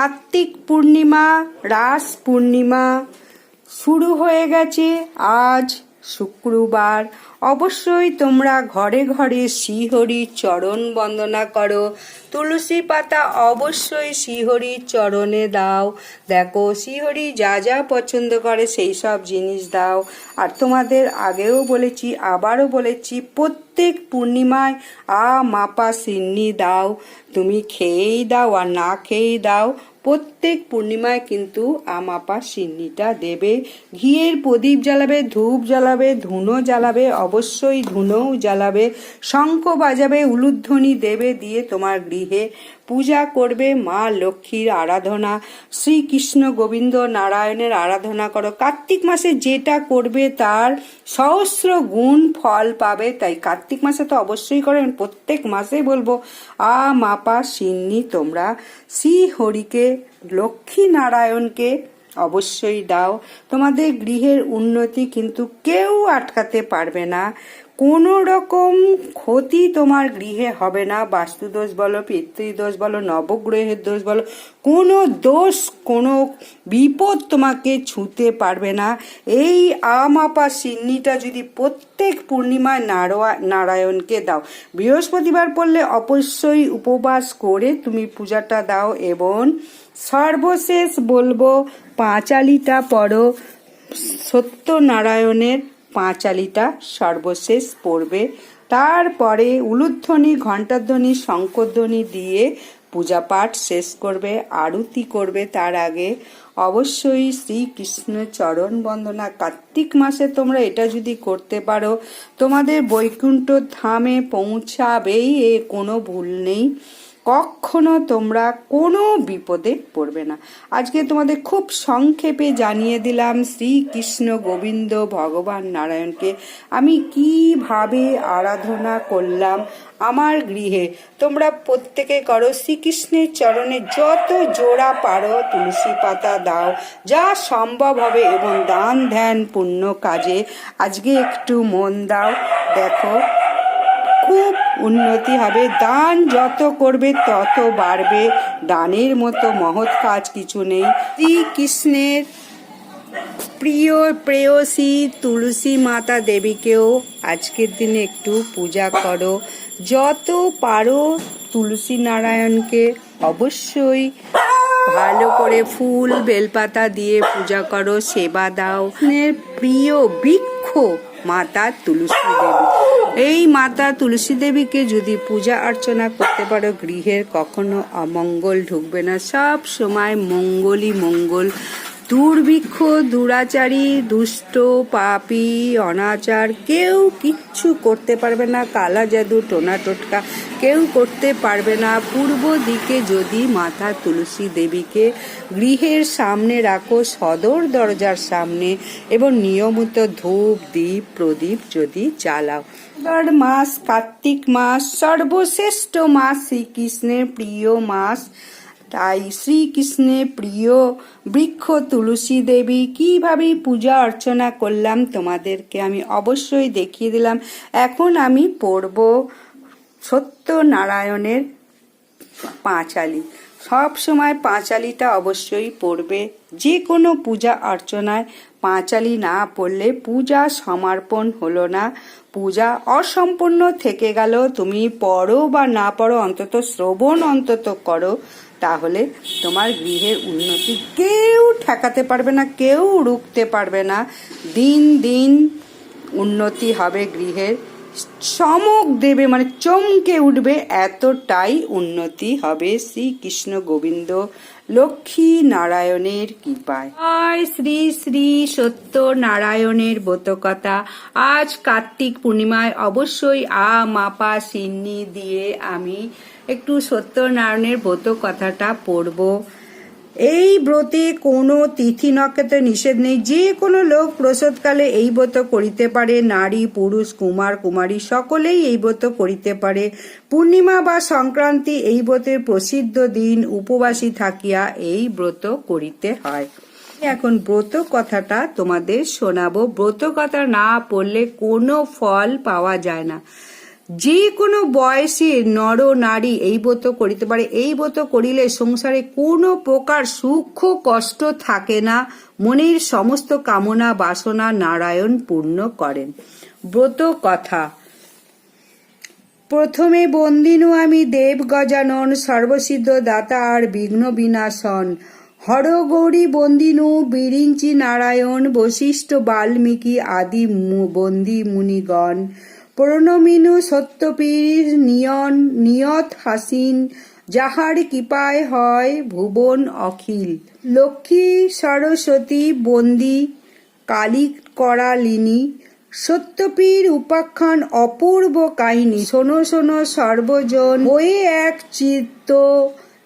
কার্তিক পূর্ণিমা, রাস পূর্ণিমা শুরু হয়ে গেছে আজ শুক্রবার। অবশ্যই তোমরা ঘরে ঘরে শ্রীহরির চরণ বন্দনা করো। তুলসী পাতা অবশ্যই শ্রীহরির চরণে দাও। দেখো, শ্রীহরি যা যা পছন্দ করে সেই সব জিনিস দাও। আর তোমাদের আগেও বলেছি, আবারও বলেছি, প্রত্যেক পূর্ণিমায় আ মাপা সিন্নি দাও। তুমি খেয়েই দাও আর না খেয়েই দাও। প্রত্যেক পূর্ণিমায় কিন্তু আমাপা সিন্নিটা দেবে। ঘিয়ের প্রদীপ জ্বালাবে, ধূপ জ্বালাবে, ধুনো জ্বালাবে, অবশ্যই ধুনো জ্বালাবে। শঙ্খ বাজাবে, উলুধ্বনি দেবে দিয়ে তোমার গৃহে। পূজা করবে মা লক্ষ্মীর আরাধনা। শ্রীকৃষ্ণ গোবিন্দ নারায়ণের আরাধনা করো। কার্তিক মাসে যেটা করবে তার সহস্র গুণ ফল পাবে। তাই কার্তিক মাসে তো অবশ্যই করেন প্রত্যেক মাসে বলব, আ মাপা সিন্নি, তোমরা শ্রী হরিকে লক্ষ্মী নারায়ণকে অবশ্যই দাও। তোমাদের গৃহের উন্নতি কিন্তু কেউ আটকাতে পারবে না। কোনো রকম ক্ষতি তোমার গৃহে হবে না। বাস্তুদোষ বলো, পিতৃদোষ বলো, নবগ্রহের দোষ বলো, কোনো দোষ, কোনো বিপদ তোমাকে ছুঁতে পারবে না। এই আমাপা সিন্নিটা যদি প্রত্যেক পূর্ণিমায় নারোয়া, নারায়ণকে দাও। বৃহস্পতিবার পড়লে অবশ্যই উপবাস করে তুমি পূজাটা দাও এবং সর্বশেষ বলব, পাঁচালিটা পড়ো সত্যনারায়ণের পাঁচালিটা সর্বশেষ পড়বে। তারপরে উলুধ্বনি, ঘণ্টাধ্বনি, শঙ্করধ্বনি দিয়ে পূজা পাঠ শেষ করবে, আরতি করবে তার আগে। অবশ্যই শ্রীকৃষ্ণ চরণ বন্দনা। কার্তিক মাসে তোমরা এটা যদি করতে পারো, তোমাদের বৈকুণ্ঠ ধামে পৌঁছাবেই, এ কোনো ভুল নেই। কখনো তোমরা কোনো বিপদে পড়বে না। আজকে তোমাদের খুব সংক্ষেপে জানিয়ে দিলাম, শ্রীকৃষ্ণ গোবিন্দ ভগবান নারায়ণকে আমি কীভাবে আরাধনা করলাম আমার গৃহে। তোমরা প্রত্যেকে করো, শ্রীকৃষ্ণের চরণে যত জোড়া পারো, তুলসী পাতা দাও, যা সম্ভব হবে এবং দান ধ্যান পুণ্য কাজে। আজকে একটু মন দাও, দেখো, খুব উন্নতি হবে, দান যত করবে তত বাড়বে। দানের মতো মহৎ কাজ কিছু নেই। শ্রীকৃষ্ণের প্রিয় প্রেয়সী তুলসী মাতা দেবীকেও আজকের দিনে একটু পূজা করো। যত পারো তুলসী নারায়ণকে অবশ্যই ভালো করে ফুল, বেলপাতা দিয়ে পূজা করো, সেবা দাও। প্রিয় বৃক্ষ মাতা তুলসী দেবী। এই মাতা তুলসী দেবীকে যদি পূজা অর্চনা করতে পারো, গৃহের কখনো অমঙ্গল ঢুকবে না। সব সময় মঙ্গলই মঙ্গল। দুর্ভিক্ষ, দুরাচারী, দুষ্ট, পাপি, অনাচার, কেউ কিচ্ছু করতে পারবে না। কালা জাদু, টোনা টোটকা, কেউ করতে পারবে না। পূর্ব দিকে যদি মাতা তুলসী দেবীকে গৃহের সামনে রাখো, সদর দরজার সামনে, এবং নিয়মিত ধূপ দ্বীপ প্রদীপ যদি এবার মাস, কার্তিক মাস, সর্বশ্রেষ্ঠ মাস শ্রীকৃষ্ণের প্রিয় মাস। তাই শ্রীকৃষ্ণের প্রিয় বৃক্ষ তুলসী দেবী, কীভাবে পূজা অর্চনা করলাম তোমাদেরকে আমি অবশ্যই দেখিয়ে দিলাম। এখন আমি পড়ব সত্যনারায়ণের পাঁচালি। সব সময় পাঁচালিটা অবশ্যই পড়বে। যে কোনো পূজা অর্চনায় পাঁচালি না পড়লে পূজা সমর্পণ হলো না। পূজা অসম্পূর্ণ থেকে গেল। তুমি পড়ো বা না পড়ো, অন্তত শ্রবণ অন্তত করো। তাহলে তোমার গৃহের উন্নতি কেউ ঠেকাতে পারবে না, কেউ রুখতে পারবে না। দিন দিন উন্নতি হবে গৃহের। চমক দেবে মানে চমকে উঠবে, এতটাই উন্নতি হবে শ্রীকৃষ্ণ গোবিন্দ লক্ষ্মী নারায়ণের কৃপায়। আয় শ্রী শ্রী সত্য নারায়ণের ব্রতকথা। আজ কার্তিক পূর্ণিমায় অবশ্যই আ মাপা সিন্নি দিয়ে আমি একটু সত্যনারায়ণের ব্রত কথাটা পড়ব। এই ব্রতে কোনো তিথি নক্ষত্রে নিষেধ নেই। যে কোনো লোক প্রসদকালে এই ব্রত করিতে পারে। নারী, পুরুষ, কুমার, কুমারী সকলেই এই ব্রত করিতে পারে। পূর্ণিমা বা সংক্রান্তি এই ব্রতের প্রসিদ্ধ দিন উপবাসী থাকিয়া এই ব্রত করিতে হয়। এখন ব্রত কথাটা তোমাদের শোনাবো। ব্রত কথা না পড়লে কোনো ফল পাওয়া যায় না। যে কোনো বয়সে নর নারী এই ব্রত করিতে পারে। এই ব্রত করিলে সংসারে কোনো প্রকার সূক্ষ্ম কষ্ট থাকে না। মনের সমস্ত কামনা, বাসনা নারায়ণ পূর্ণ করেন। ব্রত কথা। প্রথমে বন্দিনু আমি দেব গজানন, সর্বসিদ্ধ দাতা আর বিঘ্ন বিনাশন। হর গৌরী বন্দিনু, বিরিঞ্চি নারায়ণ, বশিষ্ঠ বাল্মীকি আদি বন্দি মুনিগণ। প্রণমিনু সত্যপীর নিয়ন, নিয়ত হাসিন, যাহার কৃপায় হয় ভুবন অখিল। লক্ষ্মী সরস্বতী বন্দি, কালী করালিনী, সত্যপীর উপাখ্যান অপূর্ব কাহিনী। শোনো শোনো সর্বজন বয়ে এক চিত্ত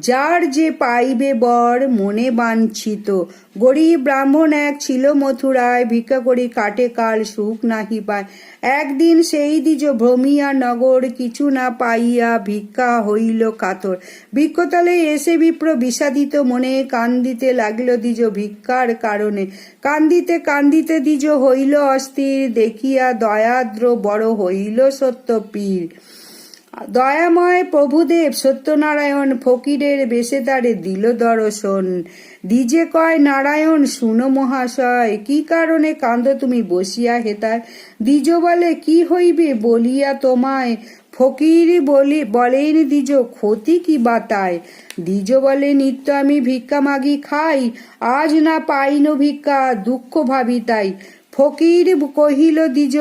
যার যে পাইবে বর মনে বাঞ্ছিত। গরিব ব্রাহ্মণ এক ছিল মথুরায়, ভিক্ষা করি কাটে কাল সুখ নাহি পায়। একদিন সেই দিজ ভ্রমিয়া নগর, কিছু না পাইয়া ভিক্ষা হইল কাতর। বৃক্ষতলে এসে বিপ্র বিষাদিত মনে কান্দিতে লাগিল দ্বিজ ভিক্ষার কারণে। কান্দিতে কান্দিতে দিজ হইল অস্থির, দেখিয়া দয়াদ্র বড় হইল সত্য পীর দয়াময় প্রভুদেব সত্যনারায়ণ ফকিরের বেশে তারে দিল দর্শন। দিজে কয়, নারায়ণ, শুনো মহাশয়, কি কারণে কান্দ তুমি বসিয়া হেতায়? দ্বিজ বলে, কি হইবে বলিয়া তোমায়? ফকির বলি, বলেন দ্বিজ, ক্ষতি কি বাতায় দ্বিজ বলে, নিত্য আমি ভিক্ষা মাগি খাই, আজ না পাইন ভিক্ষা, দুঃখ ভাবি তাই। ফকির কহিল দ্বিজ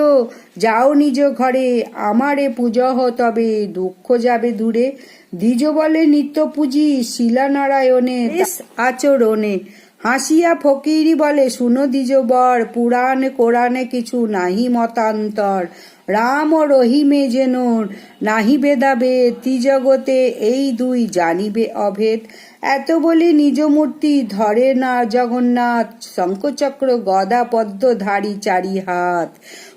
যাও নিজ ঘরে আমারে পূজহ তবে দুঃখ যাবে দূরে। দ্বিজ বলে নিত্য পুঁজি শিলানারায়ণে আচরণে। হাসিয়া ফকিরি বলে শুনো দ্বিজ বর পুরাণ কোরআনে কিছু নাহি মতান্তর। রাম ও রহিমে যেন নাহি বেদাবে ত্রিজগতে এই দুই জানিবে অভেদ। এত বলি নিজ মূর্তি ধরে না জগন্নাথ। শঙ্খচক্র গদা পদ্ম ধারি চারি হাত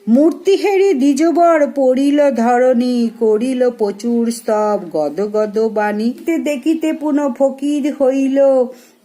মূর্তি হেরি দ্বিজবর পড়িল ধরণী, করিল প্রচুর স্তব, গদ গদ বাণী। দেখিতে পুনঃ ফকির হইল,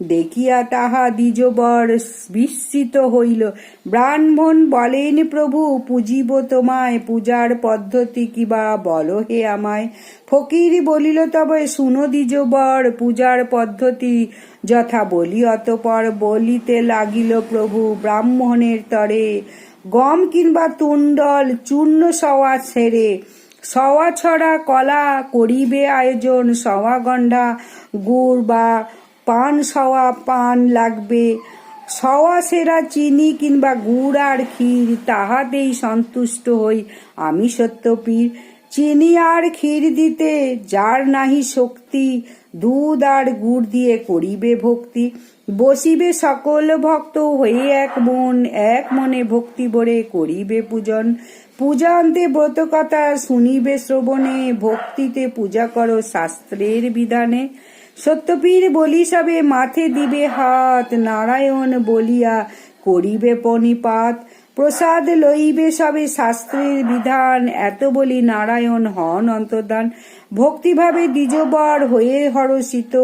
দেখিয়া তাহা দ্বিজবর বিস্মিত হইল। ব্রাহ্মণ বলেন, প্রভু, পুজিব তোমায়, পূজার পদ্ধতি কিবা বলো হে আমায়। ফকির বলিল, তবে শুনো দ্বিজবর, পূজার পদ্ধতি যথা বলি। অতপর বলিতে লাগিল, প্রভু, ব্রাহ্মণের তরে গম কিংবা তুণ্ডল, চূর্ণ সওয়া ছেড়ে, সওয়া ছড়া কলা করিবে আয়োজন, সওয়া গন্ডা, গুড় বা পান সওয়া পান লাগবে। সওয়া সেরা চিনি কিংবা গুড় আর ক্ষীর, তাহাতেই সন্তুষ্ট হই আমি সত্যপীর। চিনি আর ক্ষীর দিতে যার নাহি শক্তি, দুধ আর গুড় দিয়ে করিবে ভক্তি। বসিবে সকল ভক্ত হয়ে এক মন, এক মনে ভক্তি ভরে করিবে পূজন। পূজা অন্তে ব্রত কথা শুনিবে শ্রবণে, ভক্তিতে পূজা করো শাস্ত্রের বিধানে। সত্যপীর বলি সবে মাথে দিবে হাত, নারায়ণ বলিয়া করিবে পণিপাত। প্রসাদ লইবে সবে শাস্ত্রের বিধান, এত বলি নারায়ণ হন অন্তর্দান। ভক্তিভাবে দ্বিজবর হয়ে হরষিত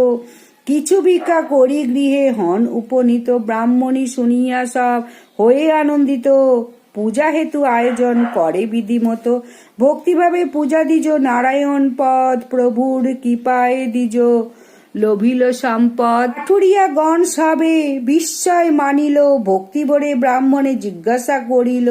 কিছু ভিক্ষা করি গৃহে হন উপনীত, ব্রাহ্মণী শুনিয়া সব হয়ে আনন্দিত। পূজা হেতু আয়োজন করে বিধিমত। ভক্তিভাবে পূজা দিজ, নারায়ণ পদ প্রভুর কৃপায় দিজ। লোভিল সম্পদ গণ সবে, বিস্ময় মানিল। ভক্তি ভরে ব্রাহ্মণে জিজ্ঞাসা করিল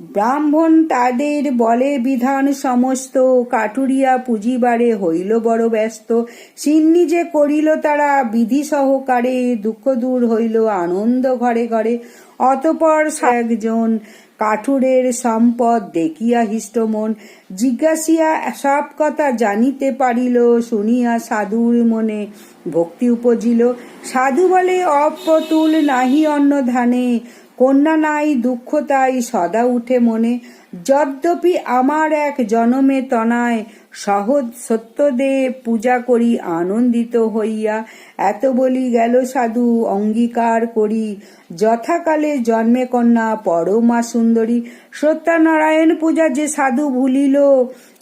ব্রাহ্মণ তাদের বলে বিধান সমস্ত, কাটুরিয়া পুঁজিবারে হইল বড় ব্যস্ত। সিন্নি যে করিল তারা বিধি সহকারে, দুঃখ দূর হইল আনন্দ ঘরে ঘরে। অতপর একজন কাঠুরের সম্পদ দেখিয়া হিষ্টমন জিজ্ঞাসিয়া সব কথা জানিতে পারিল, শুনিয়া সাধুর মনে ভক্তি উপজিল। সাধু বলে অপ্রতুল নাহি অন্ন ধানে কন্যা নাই, দুঃখ তাই সদা উঠে মনে। যদ্যপি আমার এক জনমে তনায়, সহজ সত্যদেব পূজা করি আনন্দিত হইয়া। এত বলি গেল সাধু, অঙ্গীকার করি। যথাকালে জন্মে কন্যা, পরমা সুন্দরী। সত্যনারায়ণ পূজা যে সাধু ভুলিল,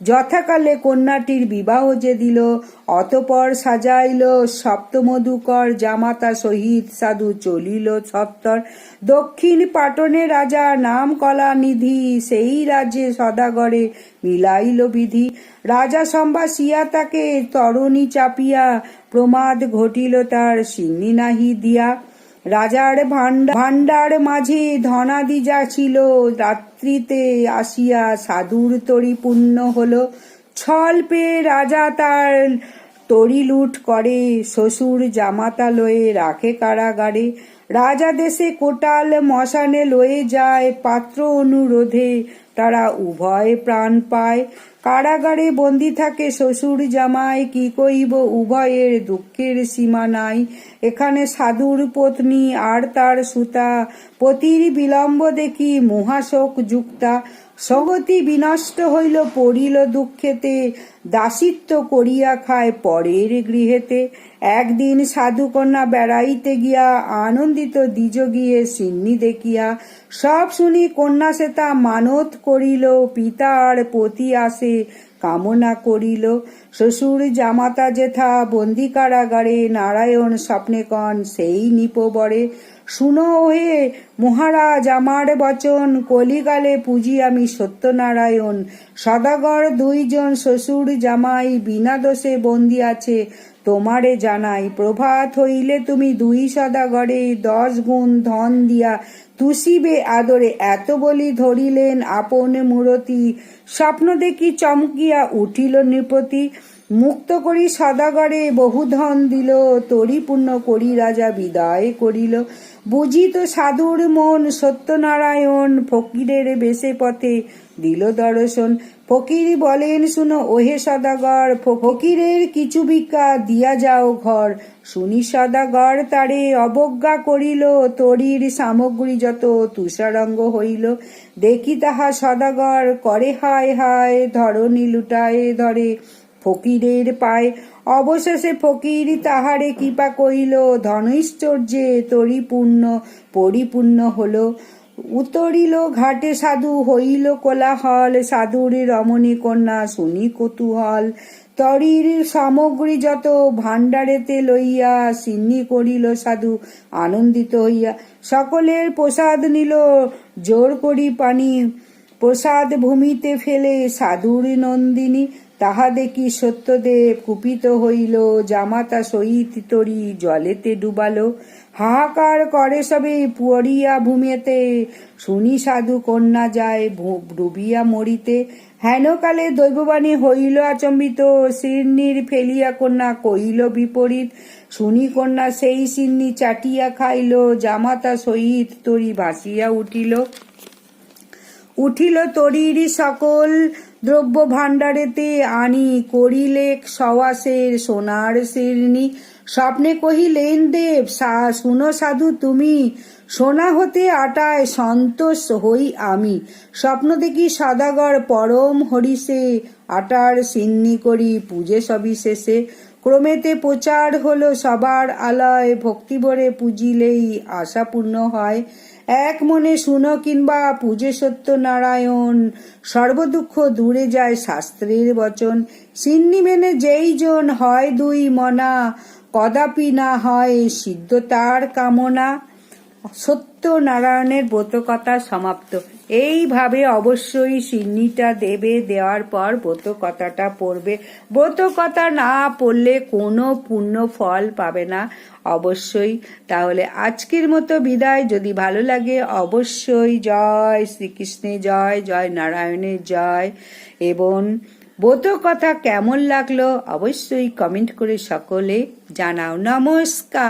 যথাকালে কন্যাটির বিবাহ যে দিল, অতপর সাজাইল সপ্তমধুকর জামাতা সহিত সাধু চলিল সত্তর। দক্ষিণ পাটনে রাজা নাম কলা নিধি সেই রাজ্যে সদাগরে মিলাইল বিধি। রাজা সম্বাসিয়া তাকে তরণী চাপিয়া প্রমাদ ঘটিল তার সিন্নি নাহি দিয়া। রাজার ভান্ডার ভান্ডার মাঝে ধনাদি যা ছিল। রাত্রিতে আসিয়া সাধুর তরি পূর্ণ হলো। ছল রাজা তার তরি লুট করে। শ্বশুর জামাতা লয়ে রাখে কারাগারে। রাজা দেশে কোটাল মশানে লয়ে যায় পাত্র অনুরোধে। তারা উভয় প্রাণ পায়। কারাগারে বন্দি থাকে শ্বশুর জামাই, কি কইব উভয়ের দুঃখের সীমা নাই। এখানে সাধুর পত্নী আর তার সুতা, পতির বিলম্ব দেখি মহাশোক যুক্তা সগতি বিনষ্ট হইল, পড়িল দুঃখেতে, দাসিত্ব করিয়া খায় পরের গৃহেতে। একদিন সাধুকন্যা বেড়াইতে গিয়া আনন্দিত দ্বিজ গিয়ে সিন্নি দেখিয়া সব শুনি কন্যা সে তা মানত করিল পিতা আর পতি আসে কামনা করিল। শ্বশুর, জামাতা, জেঠা, বন্দি কারাগারে, নারায়ণ স্বপ্নে কন সেই নিপবরে শুনো ওহে মহারাজ, আমার বচন। কলিকালে পুজি আমি সত্যনারায়ণ। সদাগর দুইজন শ্বশুর জামাই বিনা দোষে বন্দি আছে। তোমারে জানাই, প্রভাত হইলে তুমি দুই সদাগরে দশ গুণ ধন দিয়া তুষিবে আদরে এত বলি ধরিলেন আপন মূরতি। স্বপ্ন দেখি চমকিয়া উঠিল নৃপতি। মুক্ত করি সদাগরে বহু ধন দিল, তরিপূর্ণ করি রাজা বিদায় করিল। বুঝিত সাধুর মন সত্যনারায়ণ ফকিরের বেশে পথে দিল দর্শন। ফকির বলেন, শুনো, ওহে সদাগর ফকিরের কিছু ভিক্ষা দিয়া যাও ঘর। শুনি সদাগর তারে অবজ্ঞা করিল, তরির সামগ্রী যত তুষারঙ্গ হইল। দেখি তাহা সদাগর করে হায় হায়, ধরণী লুটায় ধরে। ফকিরের পায়। অবশেষে ফকির তাহারে কৃপা কইল ধনৈশ্বর্যে তরিপূর্ণ, পরিপূর্ণ হলো। উতরিল ঘাটে সাধু, হইল কোলাহল। সাধুর রমণী কন্যা, শুনি কৌতূহল। তরির সামগ্রী যত ভাণ্ডারেতে লইয়া সিন্নি করিল সাধু, আনন্দিত হইয়া সকলের প্রসাদ নিল। জোর করি পানি, প্রসাদ ভূমিতে ফেলে সাধুর নন্দিনী তাহা দেখি সত্যদেব? কুপিত হইল, জামাতা সহিত তরি জলেতে ডুবালো। হাহাকার করে সবে পড়িয়া ভূমিতে। শুনি সাধু কন্যা যায় ডুবিয়া মরিতে। হেনকালে দৈববাণী হইল আচম্বিত শিরনির ফেলিয়া কন্যা কইল বিপরীত। শুনি কন্যা সেই সিন্নি চাটিয়া খাইল, জামাতা সহিত তরি ভাসিয়া উঠিল। উঠিল তরির সকল দ্রব্য ভাণ্ডারেতে আনি করিলে সওয়াসের সোনার শিরনি স্বপ্নে কহিলেন, দেব, সা, শুনো সাধু তুমি। সোনা হতে আটায় সন্তোষ হই আমি। স্বপ্ন দেখি সদাগর পরম হরিষে। আটার সিন্নি করি পূজে সবিশেষে। ক্রমেতে প্রচার হলো সবার আলয়, ভক্তিভরে পুজিলেই আশা পূর্ণ হয়। এক মনে শুনো কিংবা পূজে সত্য নারায়ণ সর্বদুঃখ দূরে যায় শাস্ত্রের বচন। সিন্নি মেনে যেই জন হয় দুই মনা, কদাপি না হয় সিদ্ধ তার কামনা। সত্য নারায়ণের ব্রতকথা সমাপ্ত। এইভাবে অবশ্যই সিন্নিটা দেবে, দেওয়ার পর ব্রতকথাটা পড়বে। ব্রতকথা না পড়লে কোনো পূর্ণ ফল পাবে না। অবশ্যই তাহলে আজকের মতো বিদায়। যদি ভালো লাগে অবশ্যই জয় শ্রীকৃষ্ণে জয় জয় নারায়ণের জয়। এবং বোধ কথা কেমন লাগল অবশ্যই কমেন্ট করে সকলে জানাও। নমস্কার।